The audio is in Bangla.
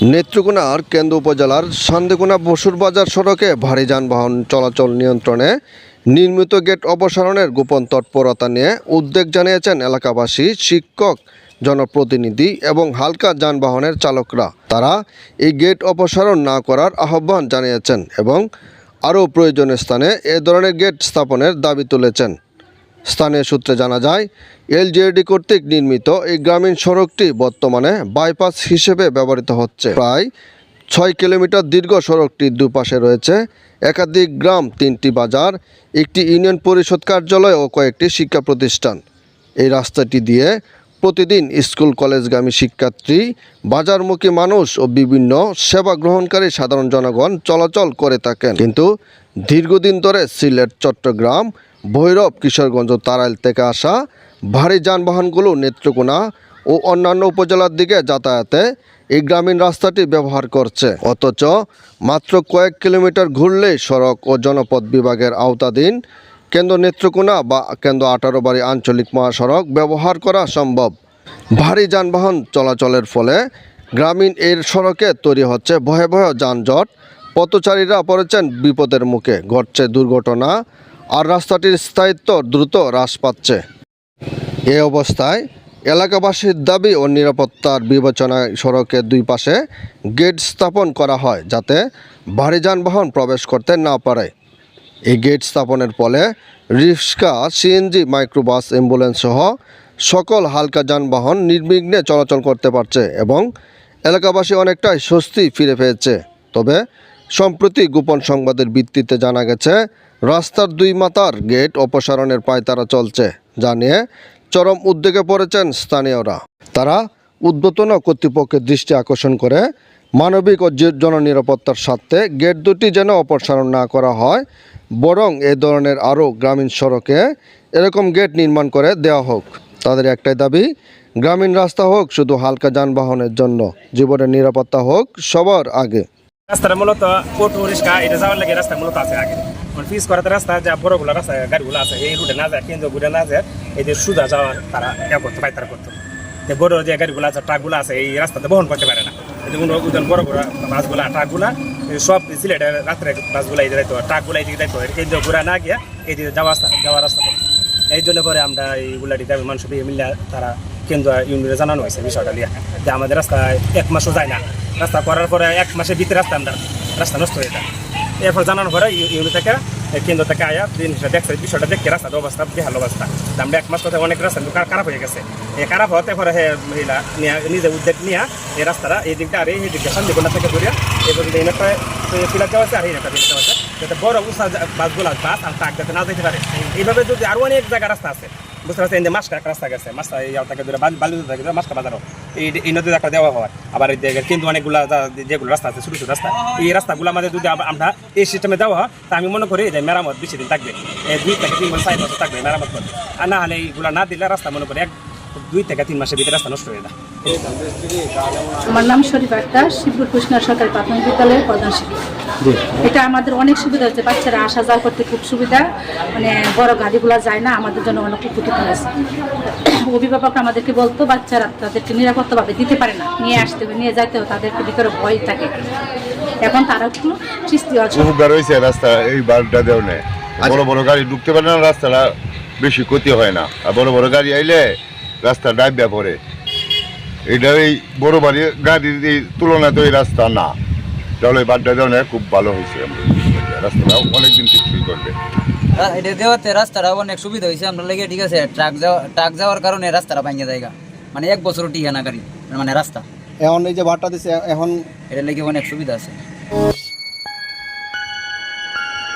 নেত্রকোনার কেন্দ্র উপজেলার সান্দেকোনা বসুর বাজার সড়কে ভারী যানবাহন চলাচল নিয়ন্ত্রণে নির্মিত গেট অপসারণের গোপন তৎপরতা নিয়ে উদ্বেগ জানিয়েছেন এলাকাবাসী, শিক্ষক, জনপ্রতিনিধি এবং হালকা যানবাহনের চালকরা। তারা এই গেট অপসারণ না করার আহ্বান জানিয়েছেন এবং আরও প্রয়োজনীয় স্থানে এ ধরনের গেট স্থাপনের দাবি তুলেছেন। স্থানীয় সূত্রে জানা যায়, এলজিএডি কর্তৃক নির্মিত এই গ্রামীণ সড়কটি বর্তমানে বাইপাস হিসেবে ব্যবহৃত হচ্ছে। প্রায় ছয় কিলোমিটার দীর্ঘ সড়কটির দুপাশে রয়েছে একাধিক গ্রাম, তিনটি বাজার, একটি ইউনিয়ন পরিষদ কার্যালয় ও কয়েকটি শিক্ষা প্রতিষ্ঠান। এই রাস্তাটি দিয়ে প্রতিদিন স্কুল, কলেজগামী শিক্ষার্থী, বাজারমুখী মানুষ ও বিভিন্ন সেবা গ্রহণকারী সাধারণ জনগণ চলাচল করে থাকেন। কিন্তু দীর্ঘদিন ধরে সিলেট, চট্টগ্রাম ভৈরব, কিশোরগঞ্জ তারাইল থেকে আসা ভারী যানবাহনগুলো নেত্রকোনা ও অন্যান্য উপজেলার দিকে যাতায়াতে এই গ্রামীণ রাস্তাটি ব্যবহার করছে। অথচ মাত্র কয়েক কিলোমিটার ঘুরলেই সড়ক ও জনপথ বিভাগের আওতাধীন কেন্দ্র নেত্রকোনা বা কেন্দ্র আঠারো বাড়ি আঞ্চলিক মহাসড়ক ব্যবহার করা সম্ভব। ভারী যানবাহন চলাচলের ফলে গ্রামীণ এর সড়কে তৈরি হচ্ছে ভয়ে ভয়াবহ যানজট। পথচারীরা পড়েছেন বিপদের মুখে। ঘটছে দুর্ঘটনা আর রাস্তাটির স্থায়িত্ব দ্রুত হ্রাস পাচ্ছে। এ অবস্থায় এলাকাবাসীর দাবি ও নিরাপত্তার বিবেচনায় সড়কের দুই পাশে গেট স্থাপন করা হয় যাতে ভারী যানবাহন প্রবেশ করতে না পারে। এই গেট স্থাপনের ফলে রিক্সা, সিএনজি, মাইক্রোবাস অ্যাম্বুলেন্স সহ সকল হালকা যানবাহন নির্বিঘ্নে চলাচল করতে পারছে এবং এলাকাবাসী অনেকটাই স্বস্তি ফিরে পেয়েছে। তবে, সম্প্রতি গোপন সংবাদের ভিত্তিতে জানা গেছে রাস্তার দুই মাথার গেট অপসারণের পায়তারা চলছে, যা নিয়ে চরম উদ্বেগে পড়েছেন স্থানীয়রা। তারা উদ্বোধন কর্তৃপক্ষের দৃষ্টি আকর্ষণ করে মানবিক ও জননিরাপত্তার স্বার্থে গেট দুটি যেন অপসারণ না করা হয়, বরং এ ধরনের আরও গ্রামীণ সড়কে এরকম গেট নির্মাণ করে দেওয়া হোক। তাদের একটাই দাবি, গ্রামীণ রাস্তা হোক, শুধু হালকা যানবাহনের জন্য। জীবনের নিরাপত্তা হোক, সবার আগে। রাস্তাটা মূলত অটো রিক্সা এটা যাওয়ার লাগে রাস্তা মূলত আছে আগে। মানে পিস করাতে রাস্তা, যা বড়গুলো রাস্তা, গাড়িগুলো আছে, এই রুটে না যায়, কেন্দ্র ঘুরে না যায়, এই যে সুদা যাওয়ার তারা ইয়া করতো, পাইতারা করতো। যে বড় যে গাড়িগুলো আছে ট্রাকগুলো আছে, এই রাস্তাতে বহন করতে পারে না। এই যেমন ওজন বড় বড় বাসগুলা ট্রাকগুলা সব সিলেটের রাত্রে বাসগুলা এই যাইতো ট্রাকগুলা এই দিকে যাইতো কেন্দ্র ঘুরে না গিয়ে এই দিকে যাওয়া রাস্তা যাওয়ার রাস্তা এই জন্য পরে আমরা এইগুলা দিতে মানুষ মিলে তারা কেন্দ্র ইউনিয়নে জানানো হয়েছে বিষয়টা নিয়ে, যে আমাদের রাস্তায় এক মাসও যায় না। রাস্তা করার পরে এক মাসের ভিতরে রাস্তা আমরা, রাস্তা নষ্ট হয়ে যায়। এরপর জানানোর পরে ইউ- ইউনিট থেকে কেন্দ্র থেকে আয়া জিনিসটা দেখছে, বিষয়টা দেখে রাস্তার অবস্থা, বেহাল অবস্থা। আমরা এক মাস কথা অনেক রাস্তা খারাপ হয়ে গেছে। এই খারাপ হতে পরে হে মহিলা নিয়ে, নিজে উদ্যোগ নিয়ে এই রাস্তাটা এই দিকটা আর এই দিকটা শান্তিপূর্ণ থেকে ধরিয়া এই পর্যন্ত এই দেওয়া আছে আর এই ফিলার দেওয়া আছে। যাতে বড় উষা বাসগুলা বাস আর ট্রাক যাতে না যেতে পারে। এইভাবে যদি আরও অনেক জায়গা রাস্তা আছে, বুঝতে পারছেন? যে মাসকা রাস্তা গেছে এই থেকে ধরে বালু থেকে ধরে মাসকা বাজারও। এই নদীতে একটা দেওয়া হয়। আবার কিন্তু অনেকগুলা যেগুলো রাস্তা আছে, ছোটো ছোটো রাস্তা, এই রাস্তাগুলো আমাদের যদি আমরা এই সিস্টেমে দেওয়া হয়, তা আমি মনে করি যে মেরামত বেশি দিন থাকবে। দুই থেকে তিন বছর, চার বছর থাকবে মেরামত করবে আর না হলে এইগুলো না দিলে রাস্তা মনে করি এক দুই থেকে তিন মাসের ভিতরে রাস্তা নষ্ট হয়ে যায়। আমার নাম শরীফ আক্তার শিবপুর কৃষ্ণ সরকারি প্রাথমিক বিদ্যালয়ের প্রধান শিক্ষক। এটা আমাদের অনেক সুবিধা হচ্ছে বাচ্চারা আসা যাওয়া করতে খুব সুবিধা। মানে বড় গাড়িগুলো যায় না আমাদের জন্য অনেক উপকৃত হয়েছে। অভিভাবক আমাদেরকে বলতো বাচ্চারা তাদেরকে নিরাপত্তাভাবে দিতে পারে না। নিয়ে আসতে হবে নিয়ে যাইতে হবে তাদেরকে ভিতরে ভয় থাকে। এখন তারা একটু সৃষ্টি রাস্তা এই বারটা দেও নেই বড় বড় গাড়ি ঢুকতে পারে না রাস্তাটা বেশি ক্ষতি হয় না। আর বড় বড় গাড়ি আইলে রাস্তা ডাইবা পড়ে এটা এই বড় বাড়ি গাড়ির এই তুলনায় তো এই রাস্তা না। তাহলে বারটা দেওয়া নেই খুব ভালো হয়েছে রাস্তাটা অনেকদিন ঠিক করবে। এটা দেওয়াতে রাস্তাটা অনেক সুবিধা হয়েছে। আমরা লেগে ঠিক আছে ট্রাক যাওয়া ট্রাক যাওয়ার কারণে রাস্তাটা ভাঙে জায়গা মানে এক বছর টিকে না গাড়ি মানে রাস্তা। এখন এই যে ভাড়াটা দিছে এখন এটা লেগে অনেক সুবিধা আছে।